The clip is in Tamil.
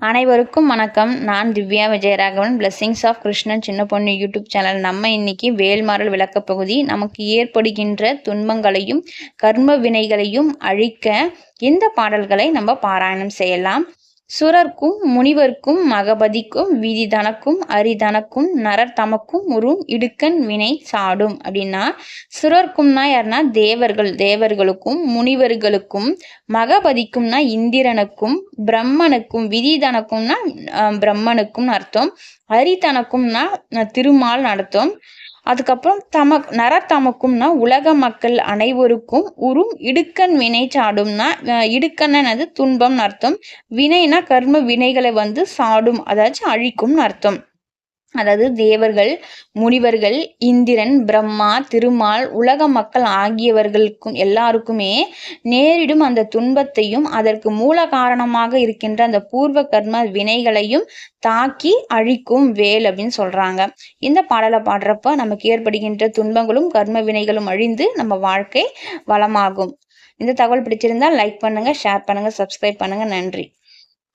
அனைவருக்கும் வணக்கம். நான் திவ்யா விஜயராகவன். பிளெஸ்ஸிங்ஸ் ஆஃப் கிருஷ்ணன் சின்ன பொண்ணு யூடியூப் சேனல். நம்ம இன்னைக்கு வேல்மாறல் விளக்க பகுதி நமக்கு ஏற்படுகின்ற துன்பங்களையும் கர்ம வினைகளையும் அழிக்க இந்த பாடல்களை நம்ம பாராயணம் செய்யலாம். சுரர்க்கும் முனிவர்க்கும் மகபதிக்கும் விதிதனக்கும் அரிதனக்கும் நரர் தமக்கும் உறும் இடுக்கன் வினை சாடும். அப்படின்னா சுரர்க்கும்னா யாருன்னா தேவர்கள். தேவர்களுக்கும் முனிவர்களுக்கும் மகபதிக்கும்னா இந்திரனுக்கும் பிரம்மனுக்கும் விதிதனக்கும்னா பிரம்மனுக்கும் அர்த்தம். அரிதனக்கும்னா திருமால் அர்த்தம் அதுக்கப்புறம் தம நரத்தமக்கும்னா உலக மக்கள் அனைவருக்கும் உறும் இடுக்கன் வினை சாடும்னா இடுக்கன்னு துன்பம்னு அர்த்தம். வினைனா கர்ம வினைகளை வந்து சாடும் அதாச்சும் அழிக்கும்னு அர்த்தம். அதாவது தேவர்கள் முனிவர்கள் இந்திரன் பிரம்மா திருமால் உலக மக்கள் ஆகியவர்களுக்கும் எல்லாருக்குமே நேரிடும் அந்த துன்பத்தையும் அதற்கு மூல காரணமாக இருக்கின்ற அந்த பூர்வ கர்ம வினைகளையும் தாக்கி அழிக்கும் வேல் அப்படின்னு சொல்றாங்க. இந்த பாடலை பாடுறப்ப நமக்கு ஏற்படுகின்ற துன்பங்களும் கர்ம வினைகளும் அழிந்து நம்ம வாழ்க்கை வளமாகும். இந்த தகவல் பிடிச்சிருந்தா லைக் பண்ணுங்க ஷேர் பண்ணுங்க சப்ஸ்கிரைப் பண்ணுங்க. நன்றி.